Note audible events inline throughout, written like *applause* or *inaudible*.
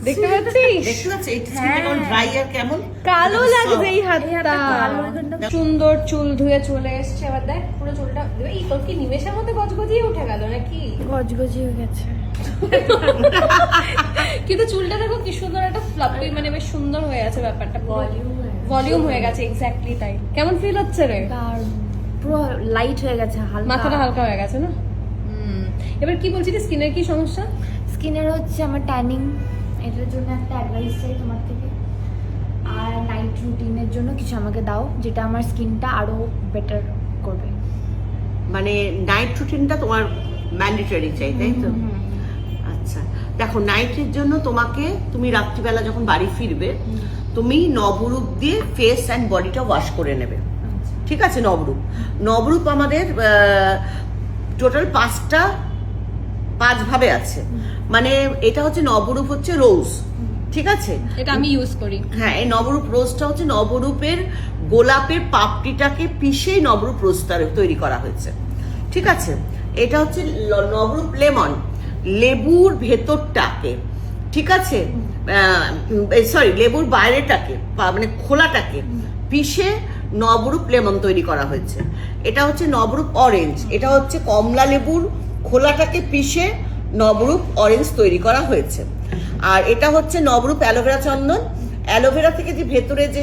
*laughs* দেখতে পাচ্ছিস? দেখতে পাচ্ছ এই স্কিনটা ড্রাই আর কেমন? কালো লাগছে এই হাতটা। হাতটা কালো, এখানটা সুন্দর চুল ধুয়ে চলে এসছে। এবার দেখ পুরো চুলটা এই তোর কি নিমেষের মধ্যে গজগজিয়ে উঠে গেল নাকি? গজগজি হয়ে গেছে। *laughs* কিন্তু চুলটা দেখো কি সুন্দর একটা ফ্লাপি মানে বেশ সুন্দর হয়ে আছে ব্যাপারটা ভলিউম হয়ে গেছে। এক্স্যাক্টলি তাই। কেমন ফিল হচ্ছে রে? পুরো লাইট হয়ে গেছে হালকা। মাথাটা হালকা হয়ে গেছে না? হুম। এবার কি বলছিলি স্কিনের কি সমস্যা? স্কিনের হচ্ছে আমার ট্যানিং এটার জন্য একটা অ্যাডভাইস চাই তোমার থেকে। আর নাইট রুটিনের জন্য কিছু আমাকে দাও যেটা আমার স্কিনটা আরও বেটার করবে। মানে নাইট রুটিনটা তোমার ম্যান্ডেটরি চাই তাই তো? আচ্ছা দেখো নাইটের জন্য তোমাকে তুমি রাত্রিবেলা যখন বাড়ি ফিরবে তুমি নবরূপ দিয়ে ফেস অ্যান্ড বডিটা ওয়াশ করে নেবে। ঠিক আছে নবরূপ? নবরূপ আমাদের টোটাল পাঁচটা পাঁচ ভাবে আছে। মানে এটা হচ্ছে নবরূপ হচ্ছে রোজ ঠিক আছে? এটা আমি ইউজ করি। হ্যাঁ এই নবরূপ রোজটা হচ্ছে নবরূপের গোলাপের পাপড়িটাকে পিষে নবরূপ রোজটা তৈরি করা হয়েছে। ঠিক আছে? এটা হচ্ছে নবরূপ লেমন লেবুর ভেতরটাকে ঠিক আছে? সরি লেবুর বাইরেটাকে মানে খোলাটাকে পিষে নবরূপ লেমন তৈরি করা হয়েছে। এটা হচ্ছে নবরূপ অরেঞ্জ এটা হচ্ছে কমলা লেবুর খোলাটাকে পিষে নবরূপ অরেঞ্জ তৈরি করা হয়েছে। আর এটা হচ্ছে নবরূপ অ্যালোভেরা চন্দন। অ্যালোভেরা থেকে যে ভেতরে যে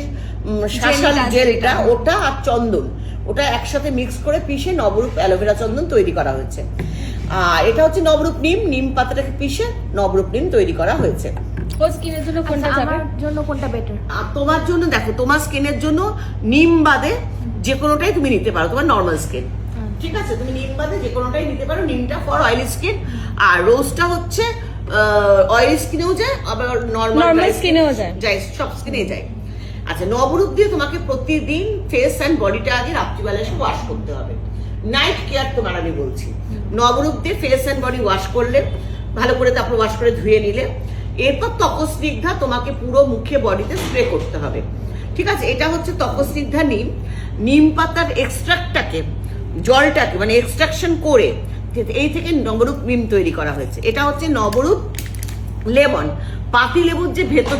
শাঁসাল জেলটা ওটা আর চন্দন ওটা একসাথে মিক্স করে পিষে নবরূপ অ্যালোভেরা চন্দন তৈরি করা হয়েছে। আর এটা হচ্ছে নবরূপ নিম নিম পাতাটাকে পিষে নবরূপ নিম তৈরি করা হয়েছে। স্কিনের জন্য কোনটা আচ্ছা, যাবে? জন্য কোনটা বেটার আর তোমার জন্য দেখো তোমার স্কিনের জন্য নিম বাদে যে কোনোটাই তুমি নিতে পারো তোমার নর্মাল স্কিন ঠিক আছে? তুমি নিম বাদে যে কোনোটাই নিতে পারো। নিমটা ফর অয়েলি স্কিন আর রোজটা হচ্ছে অয়েলি স্কিনেও যায় আবার নর্মাল skin যায়। যায় সব স্কিনে যায়। আচ্ছা নবরূপ দিয়ে তোমাকে প্রতিদিন ফেস অ্যান্ড বডিটা আগে রাত্রিবেলা এসে ওয়াশ করতে হবে। নাইট কেয়ার তোমার আমি বলছি। নবরূপ দিয়ে ফেস অ্যান্ড বডি ওয়াশ করলে ভালো করে তারপর ওয়াশ করে ধুয়ে নিলে এরপর ত্বকস্নিগ্ধা তোমাকে পুরো মুখে বডিতে স্প্রে করতে হবে। ঠিক আছে? এটা হচ্ছে ত্বকস্নিগ্ধা নিম। নিম পাতার এক্সট্রাক্টটাকে জলটাকে মানে এক্সট্রাকশন করে এই থেকে নবরূপ নিম তৈরি করা হয়েছে। এটা হচ্ছে নবরূপ লেমন পাতি লেবুর যে ভেতর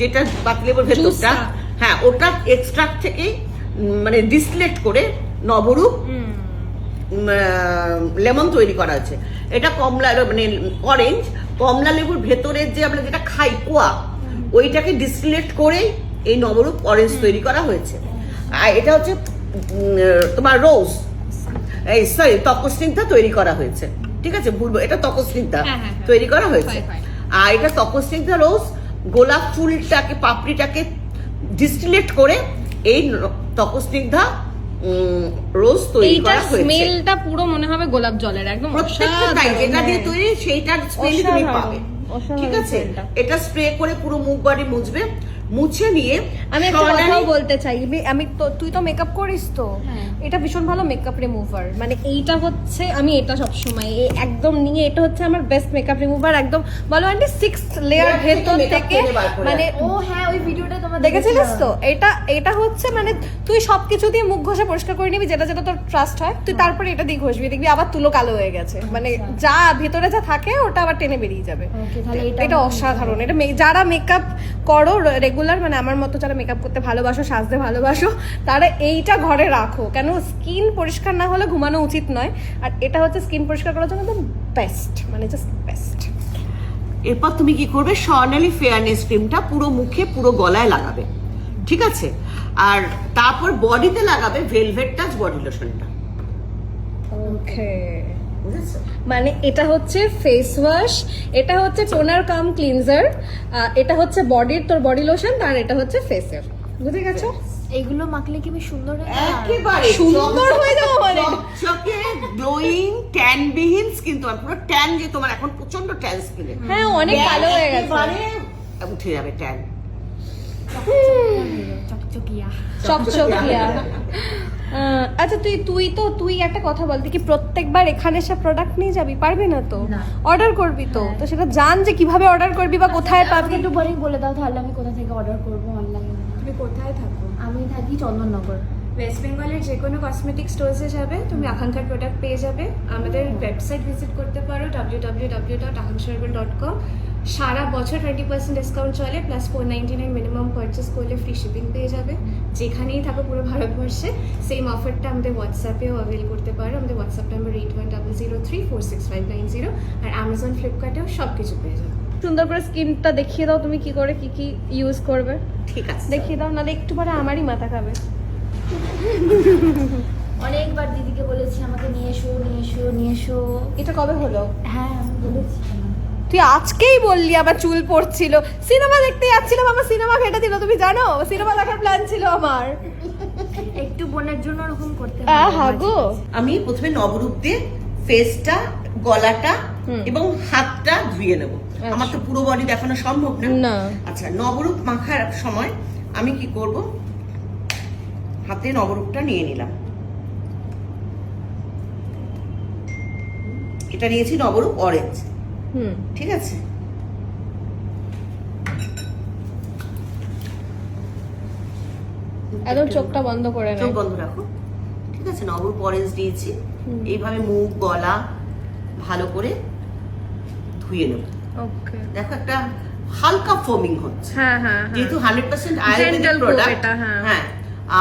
যেটা পাতি লেবুর ভেতরটা হ্যাঁ ওটা এক্সট্রাক্ট থেকে মানে ডিসলেট করে নবরূপ লেমন তৈরি করা হয়েছে। এটা কমলা মানে অরেঞ্জ কমলা লেবুর ভেতরের যে আমরা যেটা খাই কোয়া ওইটাকে ডিসলেট করে এই নবরূপ অরেঞ্জ তৈরি করা হয়েছে। আর এটা হচ্ছে তোমার রোজ এই সরি তপস্নিগ্ধা তৈরি করা হয়েছে। ঠিক আছে? ভুলবো এটা তপস্নিগ্ধা হ্যাঁ, হ্যাঁ, হ্যাঁ। তৈরি করা হয়েছে। হয়, হয়। আর এটা তপস্নিগ্ধা রোজ গোলাপ ফুলটাকে পাপড়িটাকে ডিস্টিলেট করে এই উম, রোজ তৈরি করা হয়েছে। স্মেলটা পুরো মনে হবে গোলাপ জলের একদম প্রত্যেকটা তাই যেটা দিয়ে। তৈরি সেইটার স্মেল তুমি পাবে। ঠিক আছে? এটা স্প্রে করে পুরো মুখ বডি মুছবে। মুছে নিয়ে আমি একটা কথাও বলতে চাই। আমি- তো তুই তো মেকআপ করিস তো। হ্যাঁ। এটা ভীষণ ভালো মেকআপ রিমুভার মানে এইটা হচ্ছে আমি এটা সব সময় একদম নিয়ে এটা হচ্ছে আমার বেস্ট মেকআপ রিমুভার একদম। বলো আন্টি সিক্স লেয়ার ভেতর থেকে মানে ও হ্যাঁ ওই ভিডিওটা তোমার দেখেছিলিস তো? এটা এটা হচ্ছে মানে তুই সবকিছু দিয়ে মুখ ঘষে পরিষ্কার করে নিবি যেটা যেটা তোর ট্রাস্ট হয় তুই তারপরে এটা দিয়ে ঘষবি দেখবি আবার তুলো কালো হয়ে গেছে। মানে যা ভেতরে যা থাকে ওটা আবার টেনে বেরিয়ে যাবে। এটা অসাধারণ। এটা যারা মেকআপ করো রেগুলার মানে আমার মতো যারা মেকআপ করতে ভালোবাসো সাজতে ভালোবাসো তারা এইটা ঘরে রাখো। কেন? স্কিন পরিষ্কার না হলে ঘুমানো উচিত নয়। আর এটা হচ্ছে স্কিন পরিষ্কার করার জন্য একদম বেস্ট মানে জাস্ট বেস্ট এরপর তুমি কি করবে? স্বর্ণালী ফেয়ারনেস ক্রিমটা পুরো মুখে পুরো গলায় লাগাবে। ঠিক আছে? আর তারপর বডিতে লাগাবে ভেলভেট টাচ বডি লোশনটা ওকে মানে এটা হচ্ছে ফেস ওয়াশ এটা হচ্ছে টোনার কাম ক্লিনজার এটা হচ্ছে বডির তোর বডি লোশন আর এটা হচ্ছে ফেসের বুঝে গেছো? এইগুলো মাখলে কি সুন্দর হয়? একেবারে সুন্দর হয়ে যাব মানে। চকচকে গ্লোয়িং ট্যান বিহীন স্কিন তোমার। পুরো ট্যান যে তোমার এখন প্রচণ্ড ট্যান স্কিনে হ্যাঁ অনেক কালো হয়ে গেছে। উঠে যাবে ট্যান চকচকিয়া। চকচকিয়া। আচ্ছা তুই তুই তো তুই একটা কথা বল তুই কি প্রত্যেকবার এখানে এসে প্রোডাক্ট নিয়ে যাবি পারবি না তো? অর্ডার করবি তো? তো সেটা জান যে কীভাবে অর্ডার করবি বা কোথায় আমাকে পাবি। একটু পরেই বলে দাও তাহলে আমি কোথা থেকে অর্ডার করব অনলাইনে তুমি কোথায় থাকো? আমি থাকি চন্দননগর। ওয়েস্ট বেঙ্গলের যে কোনো কসমেটিক স্টোর্সে যাবে তুমি আকাঙ্ক্ষার প্রোডাক্ট পেয়ে যাবে। আমাদের ওয়েবসাইট ভিজিট করতে পারো ডাব্লিউ ডাব্লিউ ডাব্লিউ ডট আকাঙ্ক্ষার্বল ডট কম সারা বছর টোয়েন্টি পার্সেন্ট ডিসকাউন্ট চলে plus four ninety nine minimum purchase করলে ফ্রি শিপিং পেয়ে যাবে। যেখানেই থাকো পুরো ভারতবর্ষে সেম অফারটা আমাদের হোয়াটসঅ্যাপেও অ্যাভেল করতে পারো। আমাদের WhatsApp number eight one double zero three four six five nine zero আর অ্যামাজন ফ্লিপকার্টেও সব কিছু পেয়ে যাবে। সুন্দর করে স্কিনটা দেখিয়ে দাও তুমি কি করে কি কি ইউজ করবে। ঠিক আছে দেখিয়ে দাও নাহলে একটু পরে আমারই মাথা খাবে। অনেকবার দিদিকে বলেছি আমাকে নিয়ে এসো নিয়ে এসো নিয়ে এসো। এটা কবে হলো? হ্যাঁ আমি বলেছি। তুই আজকেই বললি আবার চুল পড়ছিল। সিনেমা দেখতে যাচ্ছিলাম আমার সিনেমা ঘেটে দিল তুমি জানো? সিনেমা দেখার প্ল্যান ছিল আমার। একটু বোনের জন্য ওরকম করতে আহা গো। আমি প্রথমে নবরূপ দিয়ে ফেসটা গলাটা এবং হাতটা ধুয়ে নেব। আমার তো পুরো বডি দেখানো সম্ভব না। না। আচ্ছা নবরূপ মাখার সময় আমি কি করব? হাতে নবরূপটা নিয়ে নিলাম। এটা নিয়েছি নবরূপ অরেঞ্জ হুম। ঠিক আছে? একদম চোখটা বন্ধ করে চোখ বন্ধ রাখো। ঠিক আছে নবরূপ অরেঞ্জ দিয়েছি। এইভাবে মুখ গলা ভালো করে ধুয়ে নেব। ওকে। দেখো একটা হালকা ফোমিং হচ্ছে। হ্যাঁ হ্যাঁ হ্যাঁ। যেহেতু হান্ড্রেড পার্সেন্ট আয়ুর্বেদিক প্রোডাক্ট হ্যাঁ। হ্যাঁ।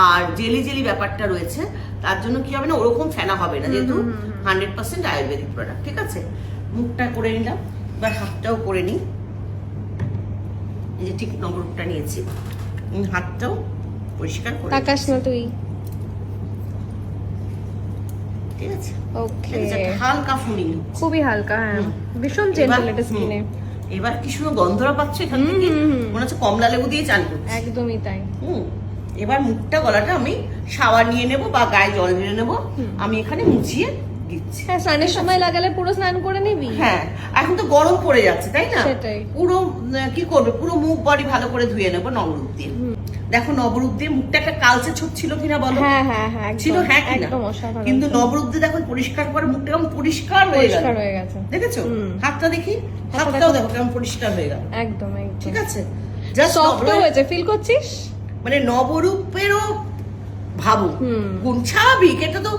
আর জেলি জেলি ব্যাপারটা রয়েছে তার জন্য কি হবে না ওরকম ফেনা হবে না যেহেতু। হান্ড্রেড পার্সেন্ট আয়ুর্বেদিক প্রোডাক্ট ঠিক আছে? মুখটা করে নিলাম এবার হাতটাও করে নিই। এই যে ঠিক নম্বরটা নিয়েছি। হাতটাও পরিষ্কার করে তাকাস না তুই ঠিক আছে? ওকে। হালকা ফুলিং খুবই হালকা হ্যাঁ। ভীষণ জেন্টাল এটা স্কিনে এবার কি সুন্দর গন্ধরা পাচ্ছ এখান থেকে? হুম, হুম। মনে হচ্ছে কমলা লেবু দিয়ে চান করছি। একদমই তাই। হুম। এবার মুখটা গলাটা আমি শাওয়ার নিয়ে নেব বা গায়ে জল ঢেলে নেব। আমি এখানে মুছিয়ে দিচ্ছি। হ্যাঁ স্নানের সময় লাগালে পুরো স্নান করে নিবি? হ্যাঁ এখন তো গরম পড়ে যাচ্ছে তাই না? সেটাই। পুরো কি করবে? পুরো মুখ বডি ভালো করে ধুয়ে নেব নবরূপ দিয়ে। দেখো নবরূপ দিয়ে মুখটা একটা কালচে ছোপ ছিল কিনা বলো? হ্যাঁ হ্যাঁ হ্যাঁ ছিল হ্যাঁ কিনা? কিন্তু নবরূপ দিয়ে দেখো পরিষ্কার করে মুখটা কেমন পরিষ্কার হয়ে গেল। হয়ে গেছে। দেখেছ। হাতটা দেখি হাতটাও দেখো। কেমন পরিষ্কার হয়ে গেল। একদম একদম। ঠিক আছে? জাস্ট সফট হয়েছে ফিল করছিস? মানে নবরূপেরও ভাবো। গুণ স্বাভাবিক এটা তো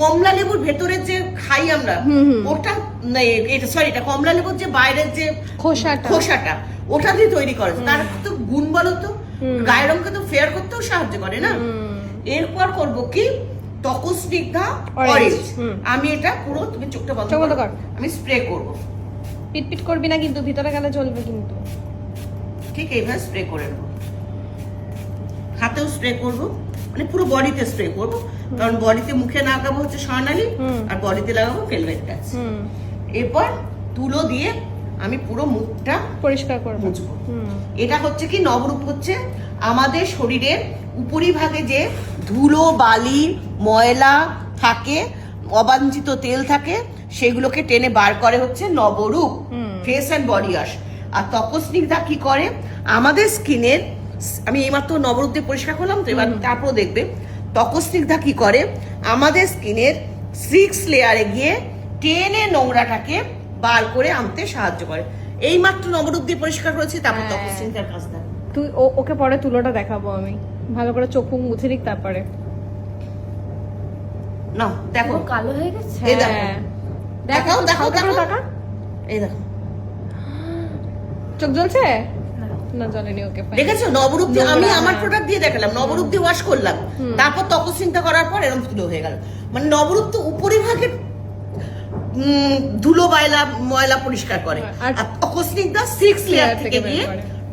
কমলা লেবুর ভেতরের যে খাই আমরা। ওটা এটা সরি এটা কমলা লেবুর যে বাইরের যে খোসাটা। খোসাটা ওটা দিয়ে তৈরি করে। তার তো গুণ বলো তো গায়ের রঙকে তো ফেয়ার করতেও সাহায্য করে না? এরপর করব কি? তকস্নিগ্ধা অরেঞ্জ আমি এটা পুরো তুমি চোখটা বন্ধ করো। আমি স্প্রে করব। পিট পিট করবি না কিন্তু ভিতরে গেলে চলবে কিন্তু। ঠিক এইভাবে স্প্রে করে নেব। হাতেও স্প্রে করব। মানে পুরো বডিতে স্প্রে করব। কারণ বডিতে মুখে লাগাবো হচ্ছে স্বর্ণালী হুম। আর বডিতে লাগাবো ভেলভেট টাচ এরপর তুলো দিয়ে আমি পুরো মুখটা পরিষ্কার করব। মুছবো। এটা হচ্ছে কি নবরূপ হচ্ছে আমাদের শরীরের উপরিভাগে যে ধুলো বালি ময়লা থাকে অবাঞ্ছিত তেল থাকে সেগুলোকে টেনে বার করে হচ্ছে Nabarup. Face and body wash আর তপস্নিগ্ধা কি করে? আমাদের স্কিনের আমি এইমাত্র নবরূপ দিয়ে পরিষ্কার করলাম তো এবার তারপর দেখবে তপস্নিগ্ধা কি করে? আমাদের স্কিনের সিক্স লেয়ারে গিয়ে টেনে নোংরাটাকে বার করে আনতে সাহায্য করে। এই মাত্র নবরূপ দিয়ে পরিষ্কার করেছি তারপর হ্যাঁ। তপস্নিগ্ধার কাজ দেখ তুই ওকে পরে তুলোটা দেখাবো আমি। ভালো করে চোখ মুখ মুছে দিক তারপরে। না দেখো। কালো হয়ে গেছে? এই দেখো। হ্যাঁ। দেখাও, দেখাও, দেখাও। এই দেখো। চোখ জ্বলছে? না। জ্বলেনি ওকে দেখেছ? নবরূপ দিয়ে আমি আমার হ্যাঁ। প্রোডাক্ট দিয়ে দেখালাম। নবরূপ দিয়ে ওয়াশ করলাম। তারপর তপস্বিনতা করার পর এরকম ধুলো হয়ে গেল। মানে নবরূপ তো উপরিভাগে ধুলো বাইলা ময়লা পরিষ্কার করে। আর আর সিক্স লেয়ার থেকে গিয়ে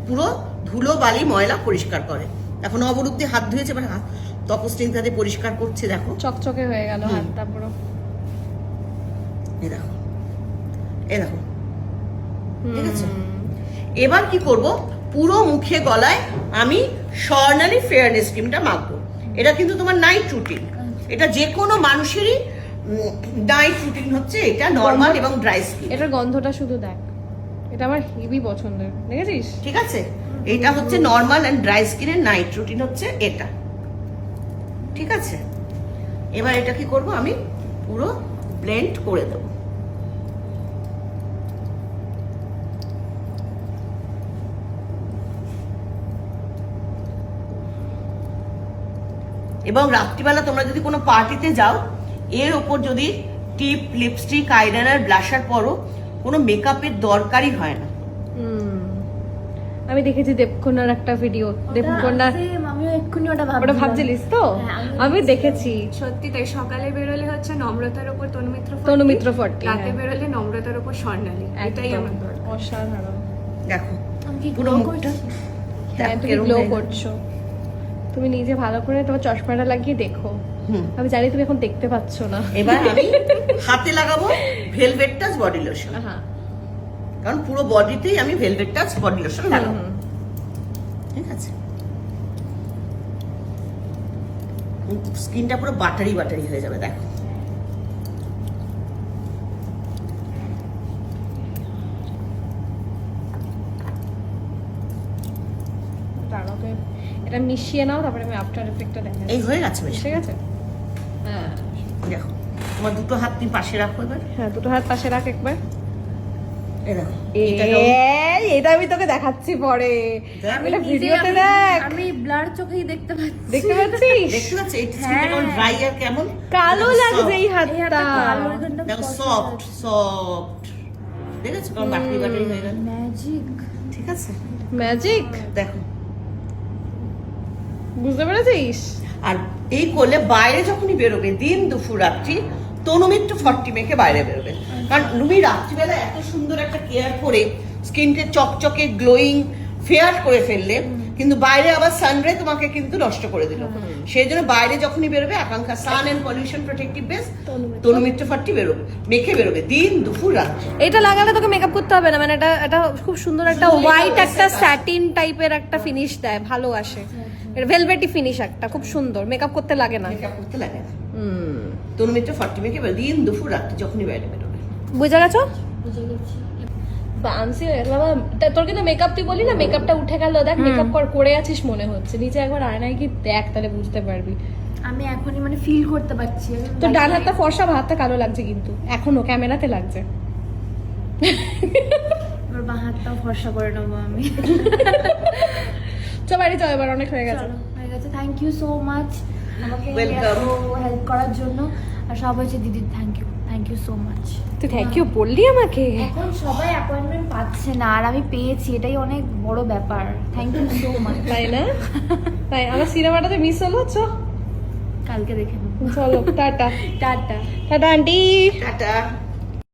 পুরো ধুলো বালি ময়লা পরিষ্কার করে। এখন নবরূপ দিয়ে হাত ধুয়েছে মানে তপস্বিনতা পরিষ্কার করছে দেখো। চকচকে হয়ে গেল। হাতটা পুরো। এই দেখো। এই দেখো। ঠিক আছে? এবার কি করব? পুরো মুখে গলায় আমি স্বর্ণালী ফেয়ারনেস ক্রিমটা মাখবো। এটা কিন্তু তোমার নাইট রুটিন এটা যে কোনো মানুষেরই নাইট রুটিন হচ্ছে এটা নর্মাল এবং ড্রাই স্কিন এটার গন্ধটা শুধু দেখ। এটা আমার হেভি পছন্দের দেখেছিস? ঠিক আছে? এটা হচ্ছে নর্মাল অ্যান্ড ড্রাই স্কিনের নাইট রুটিন হচ্ছে এটা। ঠিক আছে? এবার এটা কি করব আমি? পুরো ব্লেন্ড করে দেবো। এবং রাত্রিবেলা তোমরা যদি কোনো পার্টিতে যাও এর ওপর যদি টিপ লিপস্টিক আইলাইনার ব্লাশার পরো কোনো মেকআপের দরকারই হয় না। আমি দেখেছি দেবকন্যার একটা ভিডিও। দেবকন্যা আমিও এক্ষুনি ওটা ভাবছিলাম। ওটা ভাবছিলিস তো? হ্যাঁ, আমি দেখেছি। সত্যি তাই সকালে বেরোলে হচ্ছে নম্রতার উপর তনুমিত্র তনুমিত্র ফট্টি, রাতে হ্যাঁ। বেরোলে নম্রতার উপর স্বর্ণালী। এটাই আমার অসাধারণ। দেখো পুরো মুখটা হ্যাঁ তুমি গ্লো। করছ। তুমি নিজে ভালো করে তোমার চশমাটা লাগিয়ে দেখো। আমি জানি তুমি এখন দেখতে পাচ্ছ না। এবার আমি *laughs* হাতে লাগাবো ভেলভেট টাচ বডি লোশন হ্যাঁ কারণ পুরো বডিতেই আমি ভেলভেট টাচ বডি লোশন লাগাবো। ঠিক আছে? স্কিনটা পুরো বাটারি বাটারি হয়ে যাবে দেখো। দাঁড়াও তুমি এটা মিশিয়ে নাও তারপরে আমি আফটার এফেক্টটা দেখা এই হয়ে গেছে বেশ। ঠিক আছে? হ্যাঁ দেখো তোমার দুটো হাত তুমি পাশে রাখো এবার। হ্যাঁ দুটো হাত পাশে রাখ একবার। এটা কেমন? এই, এটা আমি তোকে দেখাচ্ছি পরে। এটা ভিডিওতে দেখ। আমি ব্লার চোখেই দেখতে পাচ্ছি। দেখতে পাচ্ছিস? দেখতে পাচ্ছ কেমন। ড্রাই আর কেমন? কালো লাগছে এই হাতটা। দেখো সফট সফট হয়ে গেল। ম্যাজিক ঠিক আছে? ম্যাজিক দেখো বুঝতে পেরেছিস? আর এই করলে বাইরে যখনই বেরোবে দিন দুপুর রাত্রি তনুমিত্র ফর্টি মেখে বাইরে বেরোবে। কারণ তুমি রাত্রিবেলা এত সুন্দর একটা কেয়ার করে স্কিনকে চকচকে গ্লোয়িং ফেয়ার করে ফেললে কিন্তু বাইরে আবার সানরে তোমাকে কিন্তু নষ্ট করে দিল। সেই জন্য বাইরে যখনই বেরোবে Akanksha sun and pollution protective base Tanumitra forty বেরোবে মেখে বেরোবে দিন দুপুর রাত্রি। এটা লাগালে তোকে মেকআপ করতে হবে না মানে এটা এটা খুব সুন্দর একটা হোয়াইট একটা একটা স্যাটিন টাইপের একটা ফিনিশ দেয় ভালো আসে। এটা ভেলভেটি ফিনিশ একটা খুব সুন্দর। মেকআপ করতে লাগে না। মেকআপ করতে লাগে না। হুম তনুমিত্র ফর্টি মেখে বেরোবে দিন দুপুর রাত্রি যখনই বাইরে বেরোবে। বুঝে গেছো? বুঝে গেছি। বানসি হয়ে গেল বাবা তোর কিন্তু মেকআপ তুই বলি না? মেকআপটা উঠে গেল দেখ মেকআপ কর করে আছিস মনে হচ্ছে। নিচে একবার আয়নায় কি দেখ তাহলে বুঝতে পারবি। আমি এখনই মানে ফিল করতে পারছি। তোর ডান হাতটা ফর্সা বা হাতটা কালো লাগছে কিন্তু। এখনও ক্যামেরাতে লাগছে। আমার বাঁ হাতটাও ভরসা করে নেব আমি। *laughs* চল বাড়ি চল এবার অনেক হয়ে গেছে। হয়ে গেছে। থ্যাংক ইউ সো মাচ আমাকে. হেল্প করার জন্য। আর সব হয়েছে দিদি thank you thank you so much তুই থ্যাংক ইউ বললি আমাকে? এখন সবাই অ্যাপয়েন্টমেন্ট পাচ্ছে না আর আমি পেয়েছি এটাই অনেক বড় ব্যাপার। থ্যাংক ইউ সো মাচ তাই না? তাই আমার সিনেমাটাতে মিস হলো চ। কালকে দেখে নেব। চলো tata. Tata. Tata aunty. Tata.